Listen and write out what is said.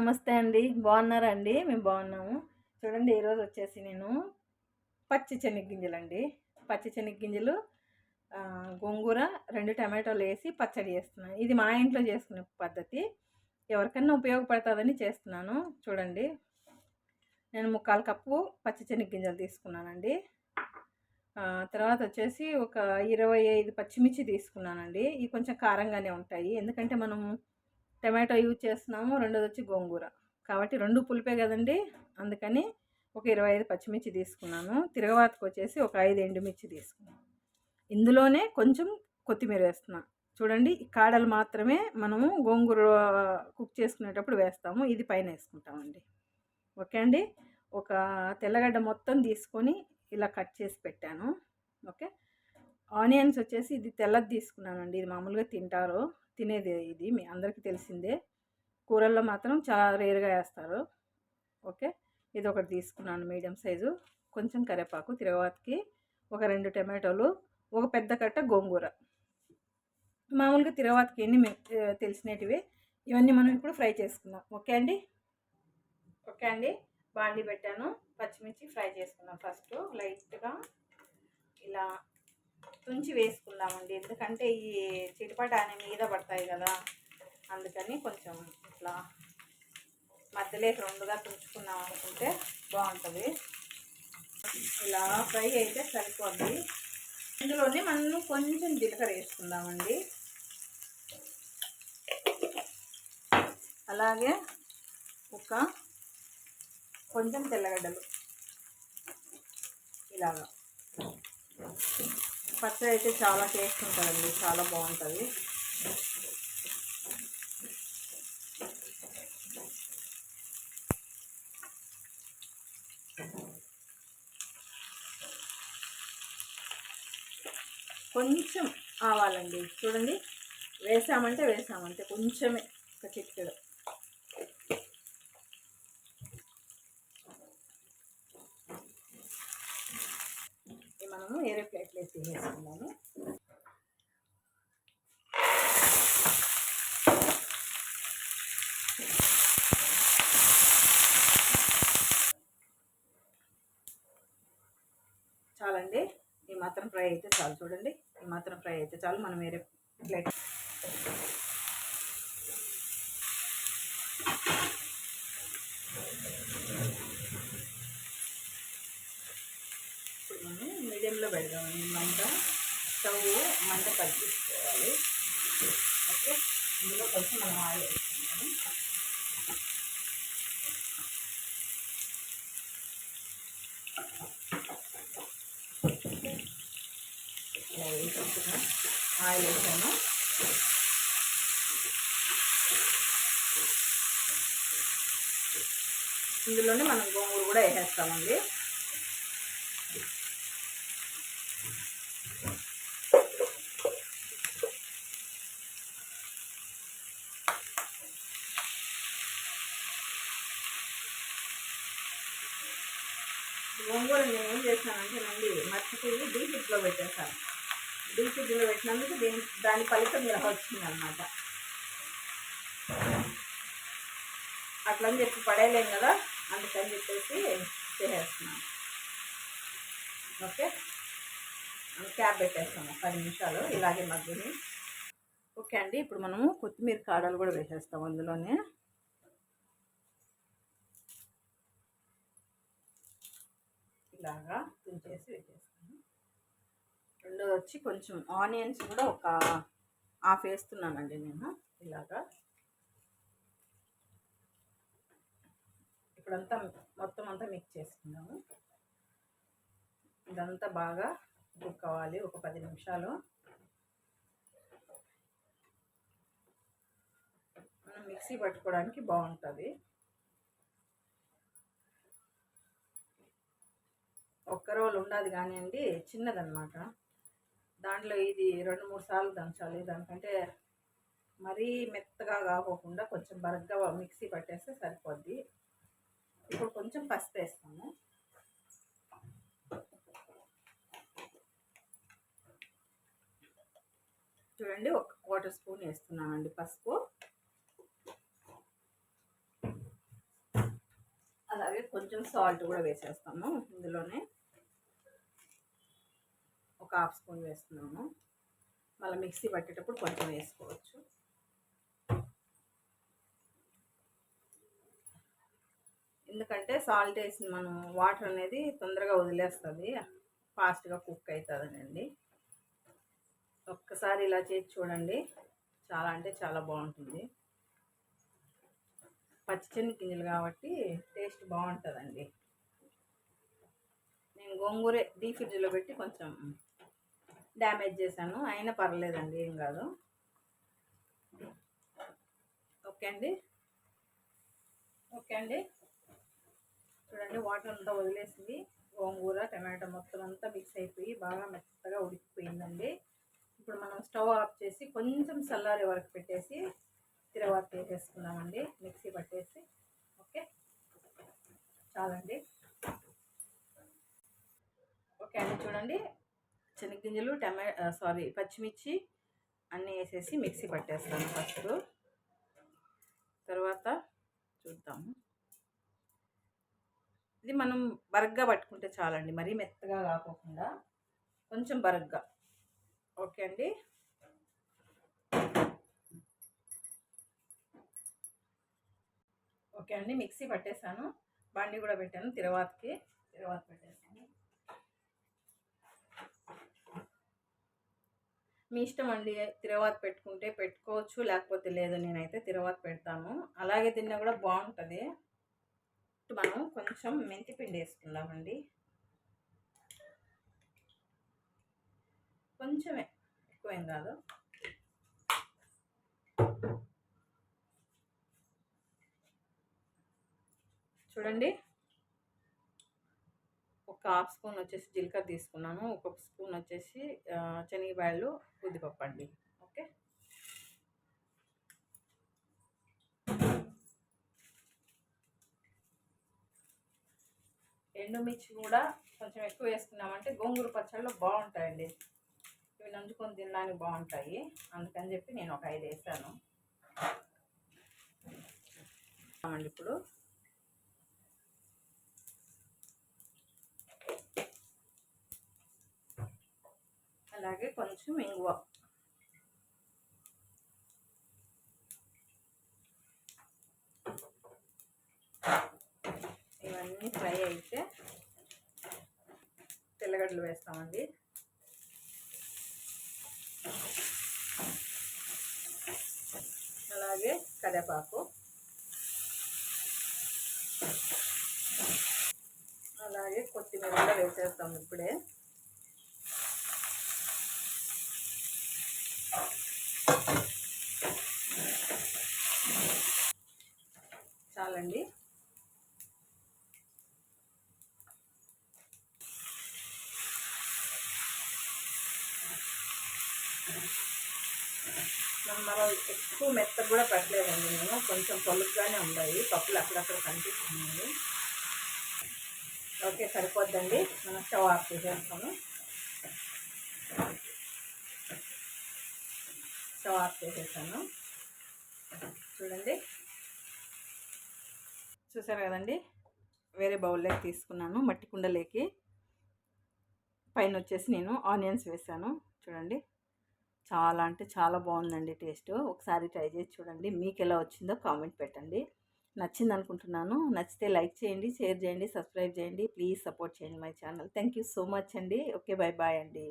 నమస్తే అండి. బాగున్నారా అండి? మేము బాగున్నాము. చూడండి ఈరోజు వచ్చేసి నేను పచ్చి శనగగింజలు అండి పచ్చి శనగగింజలు గోంగూర రెండు టమాటోలు వేసి పచ్చడి చేస్తున్నాను. ఇది మా ఇంట్లో చేసుకునే పద్ధతి. ఎవరికన్నా ఉపయోగపడుతుందని చేస్తున్నాను. చూడండి. నేను ముక్కాలు కప్పు పచ్చి శనగగింజలు తీసుకున్నానండి. తర్వాత వచ్చేసి ఒక ఇరవై ఐదు పచ్చిమిర్చి తీసుకున్నానండి. ఇవి కొంచెం కారంగానే ఉంటాయి. ఎందుకంటే మనం టమాటో యూజ్ చేస్తున్నాము రెండోది వచ్చి గోంగూర. కాబట్టి రెండు పులిపే కదండి. అందుకని ఒక ఇరవై ఐదు పచ్చిమిర్చి తీసుకున్నాను. తిరగవాతకు వచ్చేసి ఒక ఐదు ఎండుమిర్చి తీసుకున్నాను. ఇందులోనే కొంచెం కొత్తిమీర వేస్తున్నా. చూడండి కాడలు మాత్రమే మనము గోంగూర కుక్ చేసుకునేటప్పుడు వేస్తాము. ఇది పైన వేసుకుంటామండి. ఓకే అండి? ఒక తెల్లగడ్డ మొత్తం తీసుకొని ఇలా కట్ చేసి పెట్టాను. ఓకే? ఆనియన్స్ వచ్చేసి ఇది తెల్లది తీసుకున్నానండి. ఇది మామూలుగా తింటారు. తినేది ఇది మీ అందరికీ తెలిసిందే. కూరల్లో మాత్రం చాలా రేరుగా వేస్తారు. ఓకే? ఇది ఒకటి తీసుకున్నాను మీడియం సైజు. కొంచెం కరివేపాకు తిరగవాతకి ఒక రెండు టమాటోలు ఒక పెద్ద కట్ట గోంగూర. మామూలుగా తిరగవాతకి ఎన్ని మీ- తెలిసినటివి. ఇవన్నీ మనం ఇప్పుడు ఫ్రై చేసుకుందాం. ఓకే అండి? ఓకే అండి. బాండి పెట్టాను. పచ్చిమిర్చి ఫ్రై చేసుకుందాం ఫస్ట్. లైట్గా ఇలా తుంచి వేసుకుందామండి. ఎందుకంటే ఈ చిటిపట అనే మీద పడతాయి కదా అందుకని కొంచెం ఇట్లా మధ్యలోకి రెండుగా తుంచుకున్నాం అనుకుంటే బాగుంటుంది. ఇలా ఫ్రై అయితే సరిపోద్ది. ఇందులోనే మనం కొంచెం జీలకర్ర వేసుకుందామండి. అలాగే ఒక కొంచెం తెల్లగడ్డలు ఇలాగా. పచ్చడి అయితే చాలా టేస్ట్ ఉంటుందండి చాలా బాగుంటుంది. కొంచెం ఆవాలండి చూడండి. వేసామంటే వేసామంటే కొంచెమే ఒక చిక్కడు మనము వేరే ప్లేట్లో వేసి చాలండి. ఈ మాత్రం ఫ్రై అయితే చాలు. చూడండి. ఈ మాత్రం ఫ్రై అయితే చాలు. మనం వేరే ప్లేట్ ఇప్పుడు మనం మీడియంలో పెడదామండి మంట స్టవ్ మంట పట్టించుకోవాలి ఓకే? ఇందులో కొంచెం మనం ఆయిల్ వేసుకుంటాము ఇలా ఆయిల్ వేసాము ఇందులోనే మనం గోంగూర కూడా వేసేస్తామండి. గోంగూర నేను ఏం చేశానంటేనండి మర్చిపోయి డీ పెట్టేశాను. డీ పెట్టినందుకు దీని దాని ఫలితం ఇలా వచ్చింది అనమాట అట్లని చెప్పి పడేయలేం కదా అందుకని చెప్పేసి చేసేస్తున్నాను. ఓకే? క్యాప్ పెట్టేస్తాము పది నిమిషాలు ఇలాగే మగ్గుని. ఓకే అండి ఇప్పుడు మనము కొత్తిమీర కాడలు కూడా వేసేస్తాం అందులోనే. ఇలాగా తుంచేసి వేసేస్తాను. రెండోది వచ్చి కొంచెం ఆనియన్స్ కూడా ఒక హాఫ్ వేస్తున్నానండి నేను ఇలాగా. ఇప్పుడంతా మొత్తం అంతా మిక్స్ చేసుకుందాము ఇదంతా బాగా కుక్ అవ్వాలి ఒక పది నిమిషాలు. మనం మిక్సీ పట్టుకోవడానికి బాగుంటుంది. ఒక్క రోలు ఉండదు కానివ్వండి చిన్నదనమాట దాంట్లో ఇది రెండు మూడు సార్లు దంచాలి. దానికంటే మరీ మెత్తగా కాకోకుండా కొంచెం బరగ్గా మిక్సీ పట్టేస్తే సరిపోద్ది. ఇప్పుడు కొంచెం పసుపు వేస్తాము చూడండి ఒక క్వార్టర్ స్పూన్ వేస్తున్నానండి పసుపు. అలాగే కొంచెం సాల్ట్ కూడా వేసేస్తాము ఇందులోనే. ఒక హాఫ్ స్పూన్ వేస్తున్నాము మళ్ళీ మిక్సీ పట్టేటప్పుడు కొంచెం వేసుకోవచ్చు. ఎందుకంటే సాల్ట్ వేసి మనం వాటర్ అనేది తొందరగా వదిలేస్తుంది. ఫాస్ట్గా కుక్ అవుతుందనండి ఒక్కసారి ఇలా చేసి చూడండి. చాలా అంటే చాలా బాగుంటుంది. పచ్చిచెన్ని గింజలు కాబట్టి టేస్ట్ బాగుంటుందండి. నేను గోంగూరే డీ ఫ్రిడ్జ్లో పెట్టి కొంచెం డ్యామేజ్ చేశాను. అయినా పర్లేదండి ఏం కాదు. ఓకే అండి. ఓకే అండి. చూడండి వాటర్ అంతా వదిలేసింది. గోంగూర టమాటో మొత్తం అంతా మిక్స్ అయిపోయి బాగా మెత్తగా ఉడికిపోయిందండి. ఇప్పుడు మనం స్టవ్ ఆఫ్ చేసి కొంచెం చల్లారే వరకు పెట్టేసి తిరవాత వేసేసుకున్నామండి మిక్సీ పట్టేసి. ఓకే? చాలండి. ఓకే అండి చూడండి. శనగగింజలు టమా సారీ పచ్చిమిర్చి అన్నీ వేసేసి మిక్సీ పట్టేస్తాను ఫస్ట్. తర్వాత చూద్దాము ఇది మనం బరగ్గా పట్టుకుంటే చాలండి మరీ మెత్తగా కాకోకుండా కొంచెం బరగ్గా. ఓకే అండి? ఓకే అండి మిక్సీ పట్టేశాను బండి కూడా పెట్టాను తిరువాతకి తిరువాత పెట్టేసాను మీ ఇష్టం అండి. తిరవాత పెట్టుకుంటే పెట్టుకోవచ్చు లేకపోతే లేదు నేనైతే తిరవాత పెడతాను. అలాగే తిన్నా కూడా బాగుంటుంది. మనం కొంచెం మెంతి పిండి వేసుకుందామండి. కొంచెమే ఎక్కువేం కాదు. చూడండి. ఒక హాఫ్ స్పూన్ వచ్చేసి జీలకర్ర తీసుకున్నాను ఒక స్పూన్ వచ్చేసి శనగబాయలు ఉద్దిపప్పు అండి. ఓకే? ఎండుమిర్చి కూడా కొంచెం ఎక్కువ వేసుకున్నామంటే గోంగూర పచ్చళ్ళు బాగుంటాయండి. ఇవి నంచుకొని తినడానికి బాగుంటాయి. అందుకని చెప్పి నేను ఒక ఐదు వేసాను. ఇప్పుడు అలాగే కొంచెం ఇంగువ. ఇవన్నీ ఫ్రై అయితే తెల్లగడ్డలు వేస్తామండి. అలాగే కరివేపాకు. అలాగే కొత్తిమీర కూడా వేసేస్తాం ఇప్పుడే చాలండి మనం ఎక్కువ మెత్త కూడా పెట్టలేదండి నేను కొంచెం పొలుగ్గానే ఉన్నాయి. పప్పులు అక్కడక్కడ కనిపిస్తున్నాయి. ఓకే సరిపోద్దండి. మనం స్టవ్ ఆఫ్ చేసేస్తాము. స్టవ్ ఆఫ్ చేసేసాను చూడండి. చూసారు కదండి? వేరే బౌల్లోకి తీసుకున్నాను మట్టి కుండలేకి. పైన వచ్చేసి నేను ఆనియన్స్ వేసాను. చూడండి. చాలా అంటే చాలా బాగుందండి టేస్ట్. ఒకసారి ట్రై చేసి చూడండి. మీకు ఎలా వచ్చిందో కామెంట్ పెట్టండి. నచ్చింది అనుకుంటున్నాను. నచ్చితే లైక్ చేయండి షేర్ చేయండి సబ్స్క్రైబ్ చేయండి. ప్లీజ్ సపోర్ట్ చేయండి my channel. Thank you so much అండి. ఓకే బాయ్ బాయ్ అండి.